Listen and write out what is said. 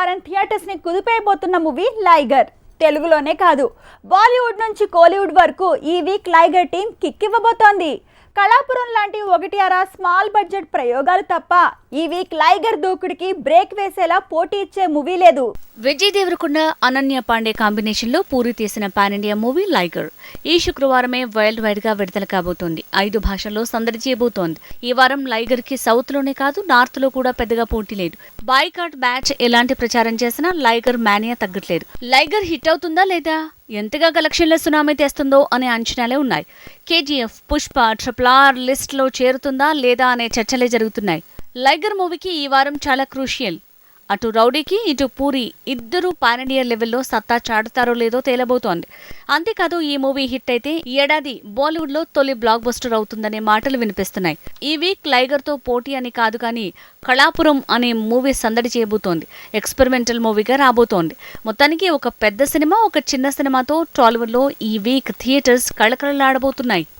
వారం థియేటర్స్ని కుదిపేయబోతున్న మూవీ లైగర్. తెలుగులోనే కాదు. బాలీవుడ్ నుంచి కోలీవుడ్ వరకు ఈ వీక్ లైగర్ టీం కిక్ ఇవ్వబోతోంది కళాపురం లాంటి ఒకటి అర స్మాల్ బడ్జెట్ ప్రయోగాలు తప్ప ఈ వీక్ లైగర్ దూకుడికి బ్రేక్ వేసేలా పోటీ ఇచ్చే మూవీ లేదు. విజయ్ దేవరకొండ అనన్య పాండే కాంబినేషన్లో పూరి తీసిన పాన్ ఇండియా మూవీ లైగర్. ఈ శుక్రవారమే వరల్డ్ వైడ్గా విడుదల కాబోతోంది. ఐదు భాషల్లో సందడి చేయబోతోంది. ఈ వారం లైగర్కి సౌత్లోనే కాదు నార్త్లో కూడా పెద్దగా పోటీ లేదు. బాయ్కాట్ బ్యాచ్ ఎలాంటి ప్రచారం చేసినా లైగర్ మానియా తగ్గట్లేదు. లైగర్ హిట్ అవుతుందా లేదా? ఎంతగా కలెక్షన్ల సునామీ తెస్తుందో అనే అంచనాలే ఉన్నాయి. కేజీఎఫ్ పుష్ప ట్రిపుల్ ఆర్ లిస్ట్లో చేరుతుందా లేదా అనే చర్చలే జరుగుతున్నాయి. లైగర్ మూవీకి ఈ వారం చాలా క్రూషియల్. అటు రౌడీకి ఇటు పూరి ఇద్దరు పాన్ ఇండియా లెవెల్లో సత్తా చాటుతారో లేదో తేలబోతోంది. అంతేకాదు ఈ మూవీ హిట్ అయితే ఈ ఏడాది బాలీవుడ్లో తొలి బ్లాక్ బస్టర్ అవుతుందనే మాటలు వినిపిస్తున్నాయి. ఈ వీక్ లైగర్తో పోటీ అని కాదు కానీ కళాపురం అనే మూవీ సందడి చేయబోతోంది. ఎక్స్పెరిమెంటల్ మూవీగా రాబోతోంది. మొత్తానికి ఒక పెద్ద సినిమా ఒక చిన్న సినిమాతో టాలీవుడ్లో ఈ వీక్ థియేటర్స్ కళకళలాడబోతున్నాయి.